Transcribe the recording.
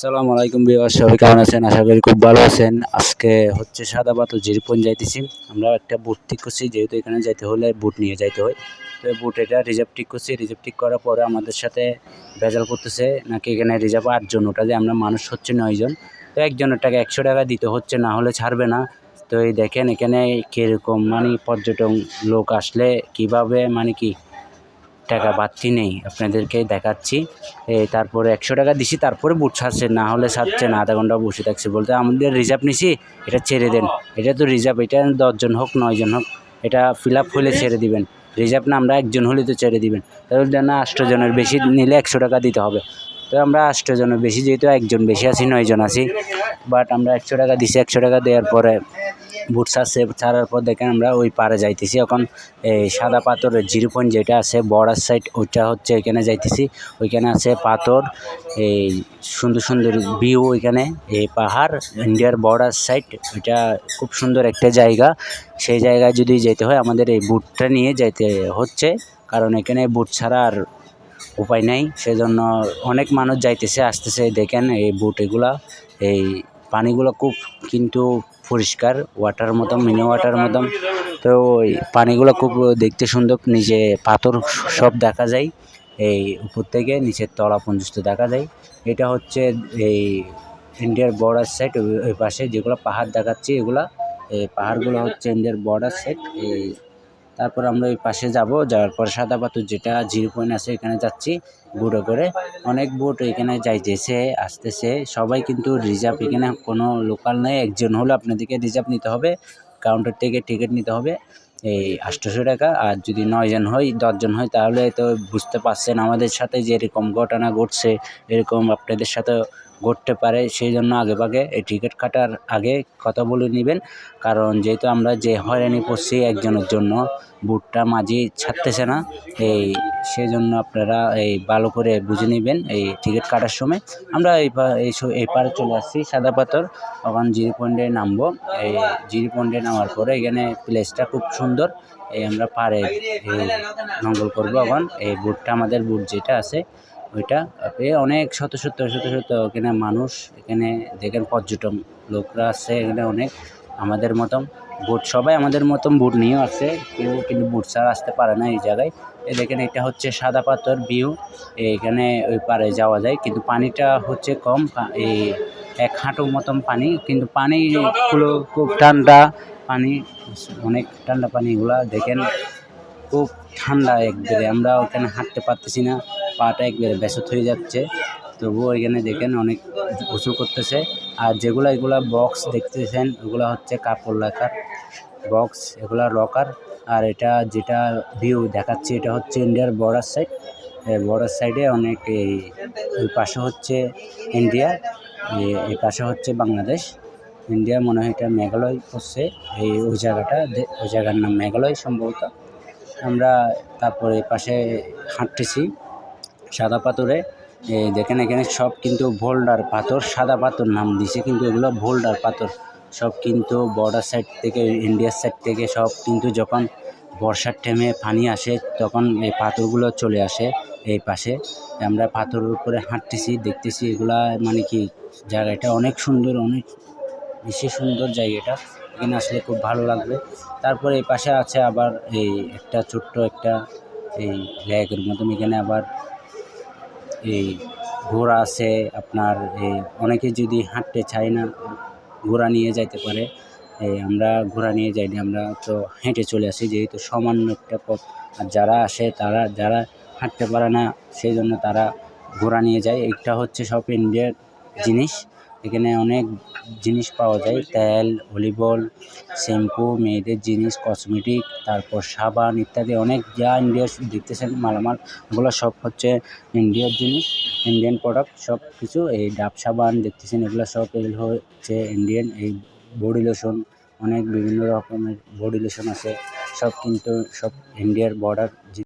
আসসালামু আলাইকুম বিয়ার সবাই কেমন আছেন? আশা করি খুব ভালো আছেন। আজকে হচ্ছে সাদা পাথর জিরিপন যাইতেছি। আমরা একটা বুট ঠিক করছি, যেহেতু এখানে যাইতে হলে বুট নিয়ে যাইতে হয়। তো বুট এটা রিজার্ভ ঠিক করছি। রিজার্ভ ঠিক করার পরে আমাদের সাথে ভেজাল করতেছে, নাকি এখানে রিজার্ভ আটজন। ওটা যে আমরা মানুষ হচ্ছে নয়জন। তো একজনের টাকা একশো টাকা দিতে হচ্ছে, না হলে ছাড়বে না। তো এই দেখেন এখানে কীরকম মানে পর্যটন লোক আসলে কীভাবে মানে কি টাকা বাড়তি নেই আপনাদেরকে দেখাচ্ছি। তারপরে একশো টাকা দিছি তারপরে বুট ছাড়ছে না হলে ছাড়ছে না আধা ঘণ্টা বসে থাকছে বলতে আমাদের রিজার্ভ নিছি এটা ছেড়ে দেন। এটা তো রিজার্ভ এটা দশজন হোক নয়জন হোক এটা ফিল আপ হলে ছেড়ে দিবেন। রিজার্ভ না আমরা একজন হলে তো ছেড়ে দিবেন। তাহলে না আষ্টজনের বেশি নিলে একশো টাকা দিতে হবে। তো আমরা আষ্টজনের বেশি, যেহেতু একজন বেশি আছি, নয়জন আছি। বাট আমরা একশো টাকা দিছি, একশো টাকা দেওয়ার পরে বুট ছাড়ছে ছাড়ার পর দেখেন আমরা ওই পারে যাইতেছি। এখন এই সাদা পাথরের জিরো পয়েন্ট যেটা আছে বর্ডার সাইড ওইটা হচ্ছে ওইখানে যাইতেছি। ওইখানে আছে পাথর, এই সুন্দর সুন্দর ভিউ ওইখানে। এই পাহাড় ইন্ডিয়ার বর্ডার সাইড ওইটা খুব সুন্দর একটা জায়গা। সেই জায়গায় যদি যেতে হয়, আমাদের এই বুটটা নিয়ে যেতে হচ্ছে। কারণ এখানে বুট ছাড়া আর উপায় নাই, সেজন্য অনেক মানুষ যাইতেছে, আসতেছে, দেখেন এই বুট এগুলা, এই পানিগুলো খুব কিন্তু পরিষ্কার ওয়াটার মতন মিনি ওয়াটার মতন তো ওই পানিগুলো খুব দেখতে সুন্দর, নিচে পাথর সব দেখা যায়, এই উপর থেকে নিচের তলা পর্যন্ত দেখা যায়। এটা হচ্ছে এই ইন্ডিয়ার বর্ডার সাইড ওই পাশে যেগুলো পাহাড় দেখাচ্ছি এগুলা, এই পাহাড়গুলো হচ্ছে ইন্ডিয়ার বর্ডার সাইড এই তারপর আমরা ওই পাশে যাব, যাওয়ার পর সাদা পাথর যেটা জিরো পয়েন্ট আছে এখানে যাচ্ছি বুড়ো করে। অনেক বুট এখানে যাইতেছে, আসতেছে। সবাই কিন্তু রিজার্ভ এখানে কোনো লোকাল নেই, একজন হলে আপনাদেরকে রিজার্ভ নিতে হবে কাউন্টার থেকে টিকিট নিতে হবে, এই আটশোশো টাকা। আর যদি নয়জন হয়, দশজন হয়, তাহলে তো বুঝতে পারছেন আমাদের সাথে যে এরকম ঘটনা ঘটছে, এরকম আপনাদের সাথে ঘটতে পারে, সেই জন্য আগে ভাগে এই টিকিট কাটার আগে কথা বলে নেবেন। কারণ যেহেতু আমরা যে হয়রানি পড়ছি একজনের জন্য, বুটটা মাঝি ছাড়তেছে না, এই সেই জন্য আপনারা এই ভালো করে বুঝে নেবেন এই টিকিট কাটার সময়। আমরা এই এই এই পারে চলে আসছি সাদা পাথর, ওখান জিরো পয়েন্টে নামবো। এই জিরো পয়েন্টে নামার পরে এখানে প্লেসটা খুব সুন্দর, এই আমরা পারে এই নঙ্গল করব এখন এই বুটটা, আমাদের বুট যেটা আছে ওইটা এ অনেক শত শত শত শত এখানে মানুষ, এখানে দেখেন পর্যটন লোকরা আছে, এখানে অনেক আমাদের মতন বুট, সবাই আমাদের মতন বুট নিয়েও আসছে কেউ কিন্তু বুট ছাড়া আসতে পারে না এই জায়গায়। এই দেখেন, এটা হচ্ছে সাদা পাথর ভিউ এখানে ওই পারে যাওয়া যায়, কিন্তু পানিটা হচ্ছে কম এই এক হাঁটুর মতন পানি, কিন্তু পানিগুলো খুব ঠান্ডা পানি, অনেক ঠান্ডা পানিগুলা দেখেন খুব ঠান্ডা একবারে আমরা ওখানে হাঁটতে পারতেছি না। পাটা একবারে ব্যাসত হয়ে যাচ্ছে। তবুও এখানে দেখেন অনেক গোসল করতেছে। আর যেগুলো, এগুলা বক্স দেখতেছেন, ওগুলো হচ্ছে কাপড় রাখার বক্স এগুলা লকার আর এটা যেটা ভিউ দেখাচ্ছে, এটা হচ্ছে ইন্ডিয়ার বর্ডার সাইড বর্ডার সাইডে অনেক এই পাশে হচ্ছে ইন্ডিয়া এই পাশে হচ্ছে বাংলাদেশ। ইন্ডিয়া মনে হয় এটা মেঘালয় পড়ছে এই, ওই জায়গাটা ওই জায়গার নাম মেঘালয় সম্ভবত। আমরা তারপরে পাশে হাঁটতেছি। সাদা পাথরে দেখেন এখানে সব কিন্তু ভোল্ডার পাথর, সাদা পাথর নাম দিছে, কিন্তু এগুলো ভোল্ডার পাথর। সব কিন্তু বর্ডার সাইড থেকে ইন্ডিয়ার সাইড থেকে সব কিন্তু যখন বর্ষার টাইমে পানি আসে, তখন এই পাথরগুলো চলে আসে এই পাশে। আমরা পাথরের উপরে হাঁটতেছি, দেখতেছি এগুলা মানে কি জায়গাটা অনেক সুন্দর, অনেক বেশি সুন্দর জায়গাটা। এখানে আসলে খুব ভালো লাগবে। তারপরে এই পাশে আছে আবার এই একটা ছোট্ট একটা এই ল্যাগের মতন, এখানে আবার এই ঘোড়া আছে আপনার এই অনেকে যদি হাঁটতে চায় না, ঘোড়া নিয়ে যাইতে পারে। এই আমরা ঘোড়া নিয়ে যাইনি, আমরা তো হেঁটে চলে আসি, যেহেতু সামান্য একটা পথ। আর যারা আসে তারা, যারা হাঁটতে পারে না, সেই জন্য তারা ঘোড়া নিয়ে যায়। এটা হচ্ছে সব ইন্ডিয়ার জিনিস। এখানে অনেক জিনিস পাওয়া যায়। তেল অয়েল শ্যাম্পু, মেয়েদের জিনিস কসমেটিক তারপর সাবান ইত্যাদি অনেক যা ইন্ডিয়ার দেখতেছেন মালামাল এগুলো সব হচ্ছে ইন্ডিয়ার জিনিস ইন্ডিয়ান প্রোডাক্ট সব কিছু এই ডাব সাবান দেখতেছেন, এগুলো সব এগুলো হচ্ছে ইন্ডিয়ান এই বডি লোশন অনেক বিভিন্ন রকমের বডি লোশন আছে, সব কিন্তু সব ইন্ডিয়ার বর্ডার